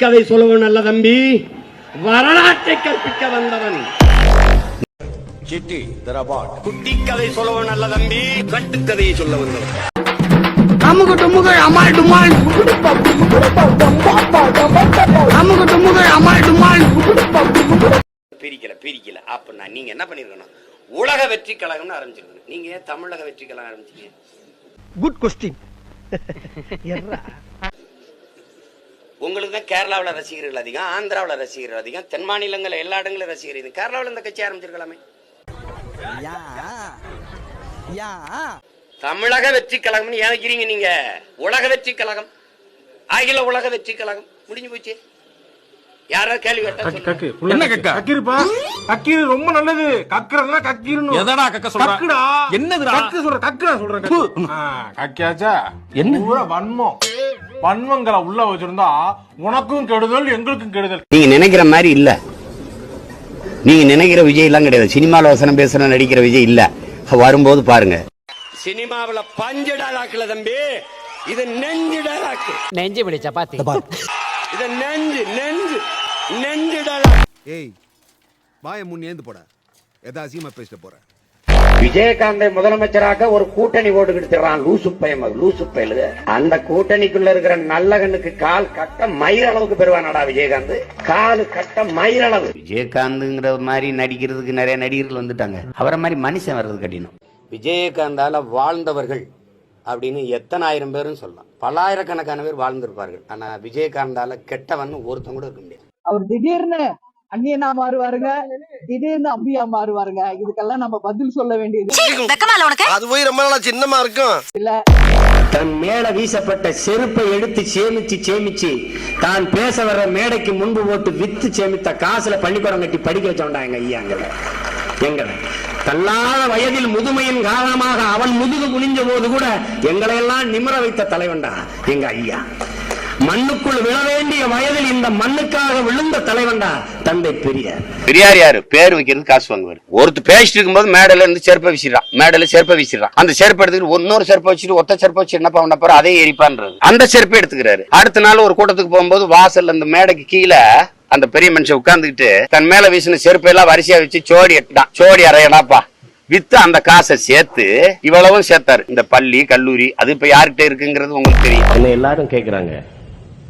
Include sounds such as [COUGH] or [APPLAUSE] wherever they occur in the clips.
கதை சொல்லுவன் அல்ல தம்பி. வரலாற்றை கற்பிக்க வந்தவன். சிட்டி தரபாட். குட்டி கதை சொல்லுவன் அல்ல தம்பி. கட்டுக்கதையை சொல்ல வந்தவன். அமுகு டுமுகு அமால் டுமால். அமுகு டுமுகு அமால் டுமால். பிரிக்கல பிரிக்கல. அப்படின்னா நீங்க என்ன பண்ணிருக்கணும்? உலக வெற்றி கழகம்னு ஆரம்பிச்சிருக்கணும். நீங்க தமிழக வெற்றி கழகம் ஆரம்பிச்சீங்க குட் கொஸ்டின் உங்களுக்கு தான் கேரளாவில் ரசிகர்கள் அதிகம் ஆந்திராவில் ரசிகர்கள் அதிகம் தென் மாநிலங்கள் எல்லா இடங்களும் ரசிகர்கள் இது கேரளாவில் இந்த கட்சி ஆரம்பிச்சிருக்கலாமே. தமிழக வெற்றி கழகம்னு ஏன் நீங்க. உலக வெற்றி கழகம். அகில உலக வெற்றி கழகம். முடிஞ்சு போச்சு. யாராவது கேள்வி கேட்டா சொல்லுங்க. என்ன கக்கா? கக்கிருப்பா? கக்கீரு ரொம்ப நல்லது. கக்குறதுனா கக்கீருன்னு எதடா கக்க சொல்ற? கக்குடா. என்னதுடா? கக்கு சொல்ற சொல்றேன் கக்கு. ஆ, கக்கியாச்சா? என்ன? பூரா வன்மம். வன்மங்களை உள்ள வச்சிருந்தா உனக்கும் கெடுதல் எங்களுக்கும் கெடுதல். நீங்க நினைக்கிற மாதிரி இல்ல. நீங்க நினைக்கிற விஜய் எல்லாம் கிடையாது. சினிமால வசனம் பேசுற நடிக்கிற விஜய் இல்ல. வரும்போது பாருங்க. சினிமாவுல பஞ்சு டாலாக்குல தம்பி இது நெஞ்சு டாலாக்கு நெஞ்சு பிடி சப்பாத்தி. இது நெஞ்சு நெஞ்சு. ஏய் வாய முன் ஏந்து போட. எதா அசியமா பேசிட்டு போற. விஜயகாந்தை முதலமைச்சராக ஒரு கூட்டணி ஓட்டு கிடுத்துறான் லூசு பயம் லூசு பயலு அந்த கூட்டணிக்குள்ள இருக்கிற நல்லகனுக்கு கால் கட்ட மயிர் அளவுக்கு பெறுவானடா விஜயகாந்த். காலு கட்ட மயிர் அளவு. விஜயகாந்த்ங்கிற மாதிரி நடிக்கிறதுக்கு நிறைய நடிகர்கள் வந்துட்டாங்க. அவரை மாதிரி மனுஷன் வர்றது கடினம். விஜயகாந்தால வாழ்ந்தவர்கள் அப்படின்னு எத்தனை ஆயிரம் பேரும் சொல்லலாம். பல்லாயிரக்கணக்கான பேர் வாழ்ந்திருப்பார்கள். ஆனா விஜயகாந்தால கெட்டவன் ஒருத்தன் கூட இருக்க முடியாது. அவர் திடீர்னு அந்நியனா மாறுவாருங்க திடீர்னு அம்பியா மாறுவாருங்க. இதுக்கெல்லாம் நம்ம பதில் சொல்ல வேண்டியது. அது போய் ரொம்ப நாளா சின்னமா இருக்கும். இல்ல. தன் மேல வீசப்பட்ட செருப்பை எடுத்து சேமிச்சு சேமிச்சு தான் பேச வர்ற மேடைக்கு முன்பு போட்டு வித்து சேமித்த காசுல பள்ளிக்கூடம் கட்டி படிக்க வச்சவன்டா எங்க ஐயா எங்களை. எங்களை. தள்ளாத வயதில் முதுமையின் காரணமாக அவன் முதுகு குனிஞ்ச போது கூட எங்களை எல்லாம் நிமிர வைத்த தலைவன்டா எங்க ஐயா. மண்ணுக்குள் விழ வேண்டிய வயதில் இந்த மண்ணுக்காக விழுந்த தலைவன்டா தந்தை பெரியார். பெரியார் யாரு? பேர் வைக்கிறது காசு வாங்குவார். ஒருத்தர் பேசிட்டு இருக்கும்போது மேடையில இருந்து செருப்பை வீசிடுறான். மேடையில செருப்பை வீசிடுறான். அந்த செருப்பை எடுத்துக்கிட்டு இன்னொரு செருப்பை வச்சுட்டு ஒத்த செருப்பை வச்சு என்ன பண்ண போற? அதே எரிப்பான்றது. அந்த செருப்பை எடுத்துக்கிறாரு. அடுத்த நாள் ஒரு கூட்டத்துக்கு போகும்போது வாசல்ல அந்த மேடைக்கு கீழே அந்த பெரிய மனுஷன் உட்கார்ந்துகிட்டு தன் மேல வீசின செருப்பை எல்லாம் வரிசையா வச்சு சோடி எட்டான் சோடி அறையடாப்பா வித்து அந்த காசை சேர்த்து இவ்வளவும் சேர்த்தாரு. இந்த பள்ளி கல்லூரி அது இப்ப யார்கிட்ட இருக்குங்கிறது உங்களுக்கு தெரியும். என்ன எல்லாரும் கேக்குறாங்க.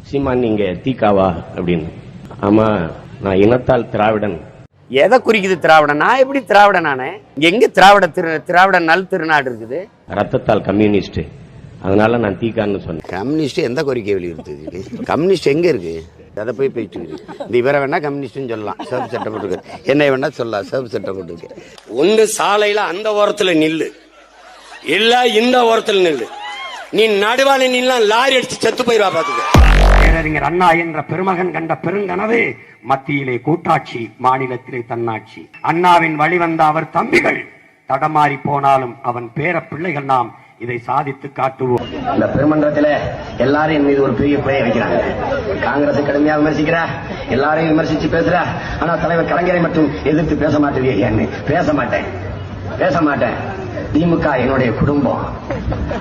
சீமான் நீங்க தீக்காவா அப்படின்னு. ஆமா நான் இனத்தால் திராவிடன். எதை குறிக்குது திராவிடம் நான் எப்படி திராவிடன் நானே எங்க திராவிட திரு திராவிட நல் திருநாடு இருக்குது? ரத்தத்தால் கம்யூனிஸ்ட் அதனால நான் தீக்கான்னு சொன்னேன். கம்யூனிஸ்ட் எந்த கோரிக்கை வலியுறுத்துது கம்யூனிஸ்ட் எங்க இருக்கு? அதை போய் போயிட்டு இருக்கு இந்த இவரை வேணா கம்யூனிஸ்ட்னு சொல்லலாம். சிவப்பு சட்டை போட்டுருக்கு. என்னை வேணா சொல்லலாம். சிவப்பு சட்டை போட்டுருக்கு. ஒன்று சாலையில அந்த ஓரத்துல நில்லு. இல்ல இந்த ஓரத்துல நில்லு. நீ நடுவால நில்லாம் லாரி அடிச்சு செத்து போயிருவா பாத்துக்க. பேரறிஞர் அண்ணா என்ற பெருமகன் கண்ட பெருங்கனவு மத்தியிலே கூட்டாட்சி மாநிலத்திலே தன்னாட்சி. அண்ணாவின் வழிவந்த அவர் தம்பிகள். தடமாறி போனாலும் அவன் பேர பிள்ளைகள் நாம் இதை சாதித்து காட்டுவோம். இந்த பெருமன்றத்துல எல்லாரும் என் மீது ஒரு பெரிய பிழையை வைக்கிறாங்க. காங்கிரஸ் கடுமையா விமர்சிக்கிற எல்லாரையும் விமர்சிச்சு பேசுற ஆனா தலைவர் கலைஞரை மட்டும் எதிர்த்து பேச மாட்டேங்க ஏன்னு பேச மாட்டேன். பேச மாட்டேன். திமுக என்னுடைய குடும்பம்.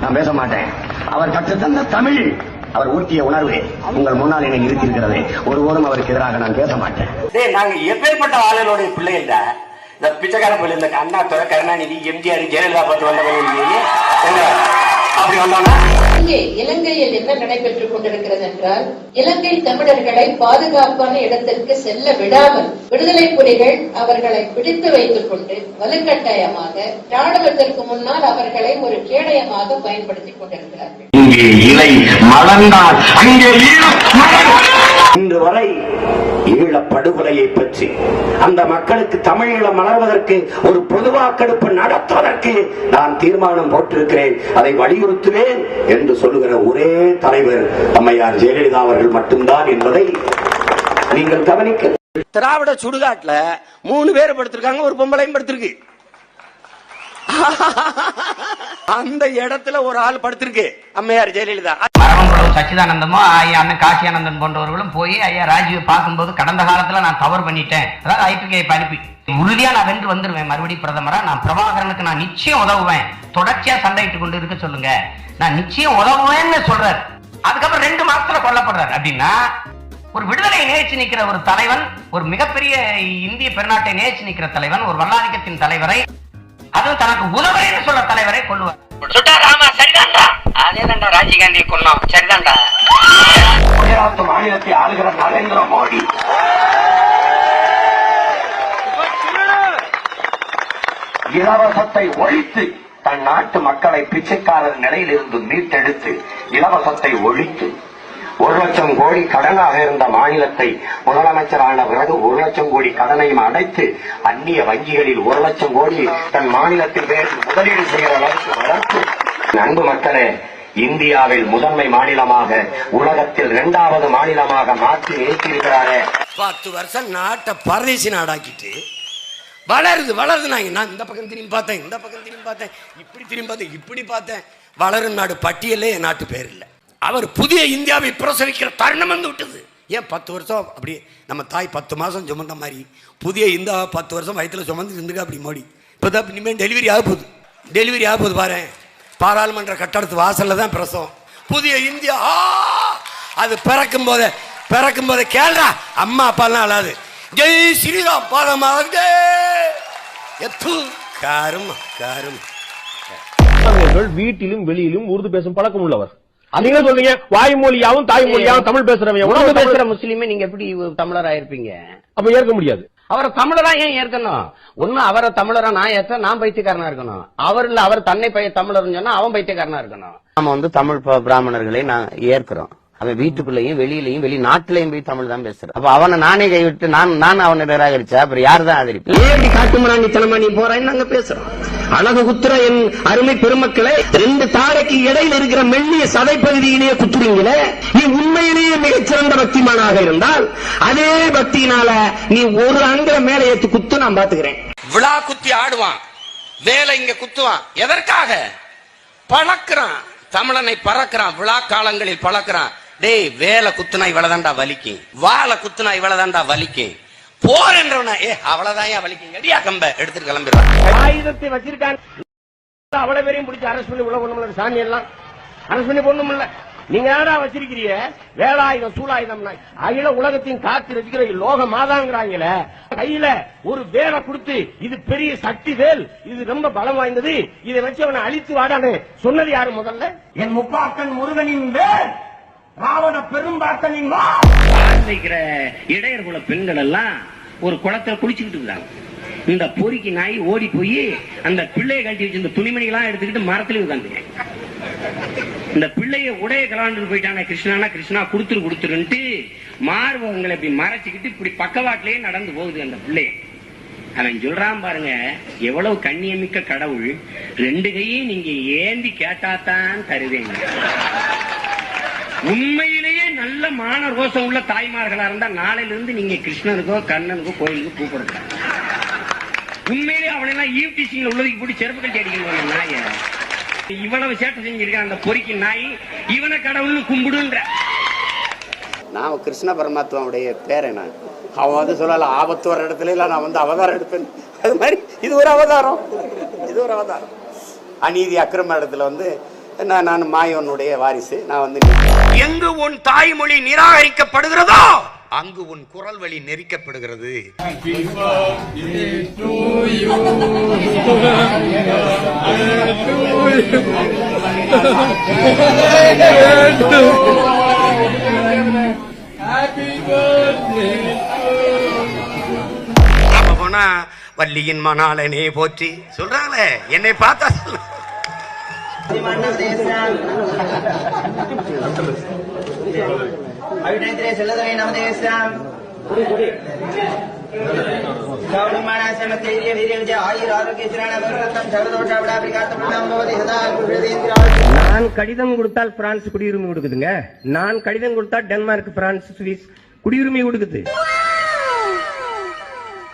நான் பேச மாட்டேன். அவர் கற்றுத்தந்த தமிழ். அவர் ஊட்டிய உணர்வு உங்கள் முன்னால் என்னை இருக்கிறது ஒருபோதும் அவருக்கு எதிராக நான் பேச மாட்டேன். நாங்க எப்பேற்பட்ட ஆளுநருடைய பிள்ளைகள் தான் இந்த பிச்சைக்கார பிள்ளை இந்த அண்ணா துறை கருணாநிதி எம்ஜிஆர் ஜெயலலிதா பார்த்து வந்தவங்க அப்படி வந்தோம்னா? இங்கே இலங்கையில் என்ன நடைபெற்றுக் கொண்டிருக்கிறது என்றால் இலங்கை தமிழர்களை பாதுகாப்பான இடத்திற்கு செல்ல விடாமல் விடுதலை புலிகள் அவர்களை பிடித்து வைத்துக் கொண்டு வலுக்கட்டாயமாக ராணுவத்திற்கு முன்னால் அவர்களை ஒரு கேடயமாக பயன்படுத்திக் கொண்டிருக்கிறார்கள். இங்கே இலை மலர்ந்தால் அங்கே ஈழம் இன்று வரை ஈழ படுகொலையை பற்றி அந்த மக்களுக்கு தமிழீழம் மலர்வதற்கு ஒரு பொது வாக்கெடுப்பு நடத்துவதற்கு நான் தீர்மானம் போட்டிருக்கிறேன். அதை வலியுறுத்துவேன் என்று சொல்லுகிற ஒரே தலைவர் அம்மையார் ஜெயலலிதா அவர்கள் மட்டும்தான் என்பதை நீங்கள் கவனிக்க திராவிட சுடுகாட்டுல மூணு பேர் படுத்திருக்காங்க ஒரு பொம்பளையும் படுத்திருக்கு. [LAUGHS] அந்த இடத்துல ஒரு ஆள் படுத்திருக்கு அம்மையார் ஜெயலலிதா. சச்சிதானந்தமோ ஐயா அண்ணன் காசியானந்தன் போன்றவர்களும் போய் ஐயா ராஜீவை பார்க்கும்போது கடந்த காலத்துல நான் தவறு பண்ணிட்டேன். அதாவது ஐபிகே அனுப்பி உறுதியா நான் வென்று வந்துருவேன் மறுபடியும் பிரதமரா. நான் பிரபாகரனுக்கு நான் நிச்சயம் உதவுவேன். தொடர்ச்சியா சண்டையிட்டு கொண்டு இருக்க சொல்லுங்க. நான் நிச்சயம் உதவுவேன்னு சொல்றாரு. அதுக்கப்புறம் ரெண்டு மாசத்துல கொல்லப்படுறாரு. அப்படின்னா ஒரு விடுதலை நேச்சு நிக்கிற ஒரு தலைவன் ஒரு மிகப்பெரிய இந்திய பெருநாட்டை நேச்சு நிக்கிற தலைவன் ஒரு வல்லாதிக்கத்தின் தலைவரை அதுவும் தனக்கு உதவுறேன்னு சொல்ற தலைவரை கொள்ளுவார் சுட்டா ராமா சரிதான்டா கொன்னோம் சரிதான்டா. குஜராத் மாநிலத்தை ஆளுகிற நரேந்திர மோடி. இலவசத்தை ஒழித்து தன் நாட்டு மக்களை பிச்சைக்காரர் நிலையிலிருந்து மீட்டெடுத்து இலவசத்தை ஒழித்து ஒரு லட்சம் கோடி கடனாக இருந்த மாநிலத்தை முதலமைச்சரான பிறகு ஒரு லட்சம் கோடி கடனையும் அடைத்து அந்நிய வங்கிகளில் ஒரு லட்சம் கோடி தன் மாநிலத்தில் பேர் முதலீடு செய்கிற அளவுக்கு வளர்த்து அன்பு மக்களே இந்தியாவில் முதன்மை மாநிலமாக உலகத்தில் இரண்டாவது மாநிலமாக மாற்றி நிறுத்தியிருக்கிறாரே. பத்து வருஷம் நாட்டை பரதேசி நாடாக்கிட்டு வளருது வளருது நான் நான் இந்த பக்கம் திரும்பி பார்த்தேன் இந்த பக்கம் திரும்பி பார்த்தேன் இப்படி திரும்பி பார்த்தேன் இப்படி பார்த்தேன். வளரும் நாடு பட்டியலே என் நாட்டு பேர் இல்லை. அவர் புதிய இந்தியாவை பிரசவிக்கிற தருணம் வந்து விட்டது. ஏன் பத்து வருஷம் அப்படி நம்ம தாய் பத்து மாதம் சுமந்த மாதிரி புதிய இந்தியா பத்து வருஷம் வயிற்றில் சுமந்து இருந்துக்க அப்படி மோடி. இப்போ தான் இனிமேல் டெலிவரி ஆக போகுது. டெலிவரி ஆக போகுது பாரு பாராளுமன்ற கட்டடத்து வாசலில் தான் பிரசவம். புதிய இந்தியா அது பிறக்கும் போதே பிறக்கும் போதே கேள்றா அம்மா அப்பாலாம் அழாது. ஜெய் ஸ்ரீராம் பாதமாக எத்து காரும் காரும். வீட்டிலும் வெளியிலும் உருது பேசும் பழக்கம் உள்ளவர். நீங்க சொல்றீங்க. வாய்மொழியாவும் தாய்மொழியாவும் தமிழ் பேசுறவங்க உணவு பேசுற முஸ்லீமே நீங்க எப்படி தமிழரா இருப்பீங்க? அப்ப ஏற்க முடியாது. அவரை தமிழரா ஏன் ஏற்கணும்? ஒண்ணு அவரை தமிழரா நான் ஏற்ற நான் பைத்தியக்காரனா இருக்கணும். அவர் இல்ல அவர் தன்னை பைய தமிழர்னு சொன்னா அவன் பைத்தியக்காரனா இருக்கணும். நம்ம வந்து தமிழ் ப- பிராமணர்களை நான் ஏற்கிறோம். அவன் வீட்டுக்குள்ளேயும் வெளியிலயும் வெளிநாட்டுலயும் போய் தமிழ் தான் பேசுறான். அப்ப அவனை நானே கைவிட்டு நான் நான் அவனை நிராகரிச்சா அப்புறம் யார் தான் ஆதரிப்பேன்? ஏன் இப்படி காட்டுமராண்டித்தனமா நீ போறான்னு நாங்க பேசுறோம். அழகு குத்துற என் அருமை பெருமக்களை ரெண்டு தாரைக்கு இடையில இருக்கிற மெல்லிய சதை பகுதியிலேயே குத்துறீங்களே நீ உண்மையிலேயே மிகச்சிறந்த பக்திமானாக இருந்தால் அதே பக்தியினால நீ ஒரு அங்கிற மேல ஏத்து குத்து நான் பாத்துக்கிறேன் விழா குத்தி ஆடுவான் வேலை இங்க குத்துவான். எதற்காக? பழக்கிறான் தமிழனை பறக்கிறான் விழா காலங்களில் பழக்கிறான். டேய் வேலை குத்துனா இவ்வளவுதான்டா வலிக்கும் வாழை குத்துனா இவ்வளவுதான்டா வலிக்கும் போர் என்றவன ஏ அவ்வளவுதான் ஏன் வலிக்கும் அடியா கம்ப எடுத்துட்டு கிளம்பிடுறான் ஆயுதத்தை வச்சிருக்கான். அவ்வளவு பேரையும் பிடிச்சி அரசு பண்ணி உள்ள ஒண்ணுமில்ல சாமி எல்லாம். அரசு பண்ணி பொண்ணுமில்ல நீங்க யாரா வச்சிருக்கிறீங்க? வேலாயுதம் சூலாயுதம் அகில உலகத்தையும் காத்து இருக்கிற லோக மாதாங்கிறாங்களே. கையில ஒரு வேலை கொடுத்து இது பெரிய சக்தி வேல் இது ரொம்ப பலம் வாய்ந்தது. இதை வச்சு அவனை அழித்து வாடான்னு சொன்னது யாரு முதல்ல? என் முப்பாக்கன் முருகனின் வேல் ராவண பெரும்பாக்கனின் வைக்கிற இடையர் குல பெண்கள் எல்லாம் ஒரு குளத்துல குளிச்சுக்கிட்டு இருந்தாங்க. இந்த பொறிக்கு நாய் ஓடி போய் அந்த பிள்ளையை கட்டி வச்சிருந்த துணிமணிகளாம் எடுத்துக்கிட்டு மரத்துல உட்காந்துங்க இந்த பிள்ளைய உடைய கலாண்டு போயிட்டான கிருஷ்ணானா கிருஷ்ணா குடுத்துரு குடுத்துருன்ட்டு மார்பகங்களை இப்படி மறைச்சுக்கிட்டு இப்படி பக்கவாட்டிலேயே நடந்து போகுது அந்த பிள்ளைய அவன் சொல்றான் பாருங்க எவ்வளவு கண்ணியமிக்க கடவுள் ரெண்டு கையும் நீங்க ஏந்தி கேட்டாத்தான் தருவேங்க உண்மையிலேயே நல்ல மான ரோசம் உள்ள தாய்மார்களா இருந்தா நாளையில இருந்து நீங்க கிருஷ்ணனுக்கோ கண்ணனுக்கோ கோயிலுக்கோ கூப்பிடுங்க. உண்மையிலேயே அவனெல்லாம் ஈவ்டிசிங்ல உள்ளதுக்கு போட்டு செருப்பு கட்டி அடிக்கணும் நாய இவ்வளவு சேட்டை செஞ்சிருக்கான் அந்த பொறிக்கு நாய். இவனை கடவுள்னு கும்பிடுன்ற. நான் கிருஷ்ண பரமாத்மாவுடைய பேரை நான். அவன் வந்து சொல்லல ஆபத்து வர இடத்துல எல்லாம் நான் வந்து அவதாரம் எடுப்பேன். அது மாதிரி இது ஒரு அவதாரம். இது ஒரு அவதாரம். அநீதி அக்கிரம இடத்துல வந்து நான் நான் மாயோனுடைய வாரிசு. நான் வந்து எங்கு உன் தாய்மொழி நிராகரிக்கப்படுகிறதோ அங்கு உன் குரல் வழி நெரிக்கப்படுகிறது. போனா வள்ளியின் மணாலனே போற்றி. சொல்றாங்களே என்னை பார்த்தா நான் கடிதம் கொடுத்தால் பிரான்ஸ் குடியுரிமை கொடுக்குதுங்க. நான் கடிதம் கொடுத்தா டென்மார்க் பிரான்ஸ் சுவிஸ் குடியுரிமை கொடுக்குது.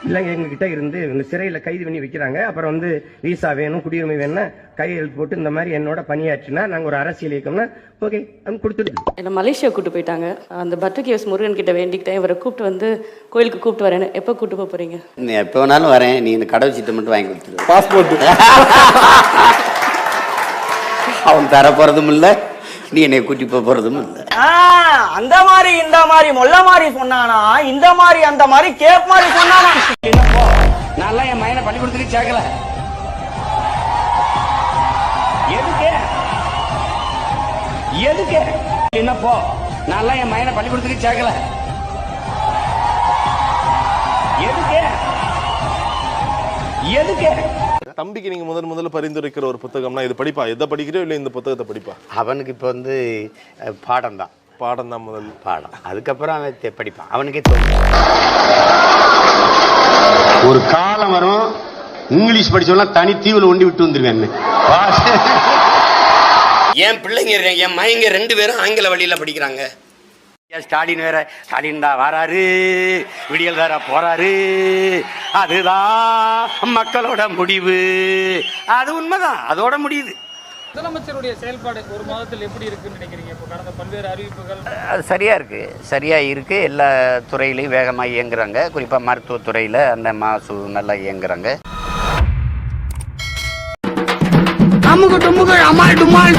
இல்லைங்க எங்ககிட்ட இருந்து இந்த சிறையில கைது பண்ணி வைக்கிறாங்க. அப்புறம் வந்து விசா வேணும் குடியுரிமை வேணும்னா கையெழுத்து போட்டு இந்த மாதிரி என்னோட பணியாற்றினா நாங்க ஒரு அரசியல் இயக்கம்னா ஓகே அது கொடுத்துடுது என்னை மலேசியா கூட்டு போயிட்டாங்க. அந்த பட்டர் கேவ்ஸ் முருகன் கிட்ட வேண்டிக்கிட்டேன். இவரை கூப்பிட்டு வந்து கோயிலுக்கு கூப்பிட்டு வரேன்னு. எப்போ கூட்டு போக போறீங்க? நீ எப்போ வேணாலும் வரேன். நீ இந்த கடவுள் சீட்டை மட்டும் வாங்கி கொடுத்துரு. பாஸ்போர்ட் [LAUGHS] அவன் தர போறதும் இல்ல. நீ என்னை கூட்டி போக போறதும் இல்லை. அந்த மாதிரி இந்த மாதிரி மொல்ல மாதிரி சொன்னானா இந்த மாதிரி அந்த மாதிரி கேப் மாதிரி சொன்னானா. நல்லா என் மயனை பள்ளிக்கூடத்துக்கு சேர்க்கல. எதுக்கு? என்னப்போ? நல்லா என் மயனை பள்ளிக்கூடத்துக்கு சேர்க்கல. எதுக்கு? எதுக்கு? தம்பிக்கு நீங்க முதல் முதல்ல பரிந்துரைக்கிற ஒரு புத்தகம்னா இது படிப்பா? எதை படிக்கிறோ இல்ல இந்த புத்தகத்தை படிப்பா? அவனுக்கு இப்போ வந்து பாடம் தான் பாடம் தான் முதல். பாடம். அதுக்கப்புறம் அவன் படிப்பான். அவனுக்கே தோணும் ஒரு காலம் வரும் இங்கிலீஷ் படிச்சவெல்லாம் தனி தீவுல ஒண்டி விட்டு வந்துருவேன். என் பிள்ளைங்க என் மயங்க ரெண்டு பேரும் ஆங்கில வழியில படிக்கிறாங்க. ஏன் ஸ்டாலின் வேற ஸ்டாலின் தான் வராரு. விடியல் வேற போறாரு. அதுதான் மக்களோட முடிவு. அது உண்மைதான் அதோட முடியுது. முதலமைச்சருடைய செயல்பாடு ஒரு மாதத்தில் எப்படி இருக்குன்னு நினைக்கிறீங்க? இப்போ கடந்த பல்வேறு அறிவிப்புகள். அது சரியா இருக்கு. சரியா இருக்கு. எல்லா துறையிலையும் வேகமாக இயங்குறாங்க. குறிப்பா மருத்துவத்துறையில அந்த மாசு நல்லா இயங்குறாங்க. அமுகு டுமுகு அமால் டுமால்.